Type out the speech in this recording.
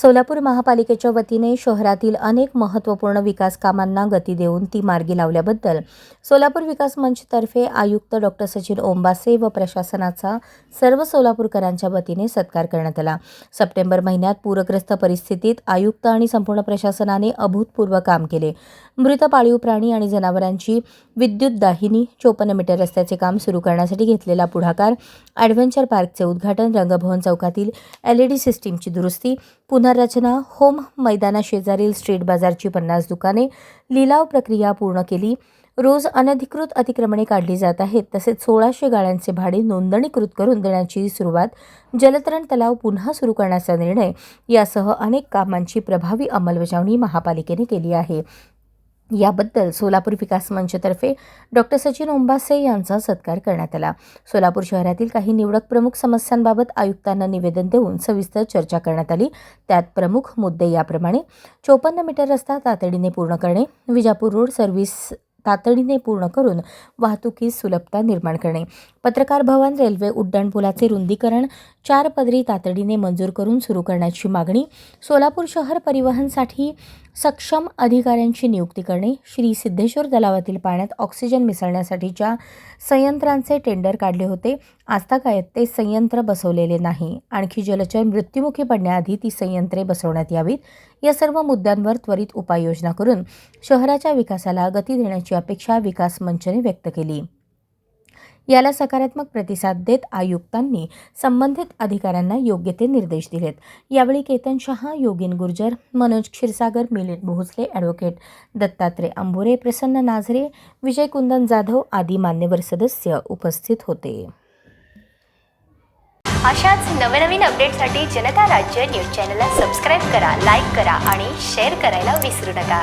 सोलापूर महापालिकेच्या वतीने शहरातील अनेक महत्त्वपूर्ण विकास कामांना गती देऊन ती मार्गी लावल्याबद्दल सोलापूर विकास मंचतर्फे आयुक्त डॉक्टर सचिन ओंबासे व प्रशासनाचा सर्व सोलापूरकरांच्या वतीने सत्कार करण्यात आला. सप्टेंबर महिन्यात पूरग्रस्त परिस्थितीत आयुक्त आणि संपूर्ण प्रशासनाने अभूतपूर्व काम केले. मृत पाळीव प्राणी आणि जनावरांची विद्युत दाहिनी चोपन्न मीटर रस्त्याचे काम सुरू करण्यासाठी घेतलेला पुढाकार ॲडव्हेंचर पार्कचे उद्घाटन रंगभवन चौकातील एल ई डी सिस्टीमची दुरुस्ती पुन्हा पुनर्रचना होम मैदानाशेजारील स्ट्रीट बाजारची पन्नास दुकाने. लिलाव प्रक्रिया पूर्ण केली. रोज अनधिकृत अतिक्रमणे काढली जात आहेत. तसेच सोळाशे गाळ्यांचे भाडे नोंदणीकृत करून देण्याची सुरुवात. जलतरण तलाव पुन्हा सुरू करण्याचा निर्णय. यासह अनेक कामांची प्रभावी अंमलबजावणी महापालिकेने केली आहे. याबद्दल सोलापूर विकास मंचतर्फे डॉक्टर सचिन ओंबासे यांचा सत्कार करण्यात आला. सोलापूर शहरातील काही निवडक प्रमुख समस्यांबाबत आयुक्तांना निवेदन देऊन सविस्तर चर्चा करण्यात आली. त्यात प्रमुख मुद्दे याप्रमाणे चोपन्न मीटर रस्ता तातडीने पूर्ण करणे विजापूर रोड सर्व्हिस तातडीने पूर्ण करून वाहतुकीस सुलभता निर्माण करणे. पत्रकार भवन रेल्वे उड्डाणपुलाचे रुंदीकरण चार पदरी तातडीने मंजूर करून सुरू करण्याची मागणी सोलापूर शहर परिवहनसाठी सक्षम अधिकाऱ्यांची नियुक्ती करणे श्री सिद्धेश्वर तलावातील पाण्यात ऑक्सिजन मिसळण्यासाठीच्या संयंत्रांचे टेंडर काढले होते. आजतागायत ते संयंत्र बसवलेले नाही. आणखी जलचर मृत्युमुखी पडण्याआधी ती संयंत्रे बसवण्यात यावीत. या सर्व मुद्द्यांवर त्वरित उपाययोजना करून शहराच्या विकासाला गती देण्याची अपेक्षा विकास मंचने व्यक्त केली. याला सकारात्मक प्रतिसाद देत आयुक्तांनी संबंधित अधिकाऱ्यांना योग्य ते निर्देश दिलेत. यावेळी केतन शहा योगिन गुर्जर मनोज क्षीरसागर मिलिंद भोसले ॲडव्होकेट दत्तात्रय अंबोरे प्रसन्न नाझरे विजय कुंदन जाधव आदी मान्यवर सदस्य उपस्थित होते. अशाच नवनवीन अपडेटसाठी जनता राज्य न्यूज चॅनलला सबस्क्राईब करा लाईक करा आणि शेअर करायला विसरू नका.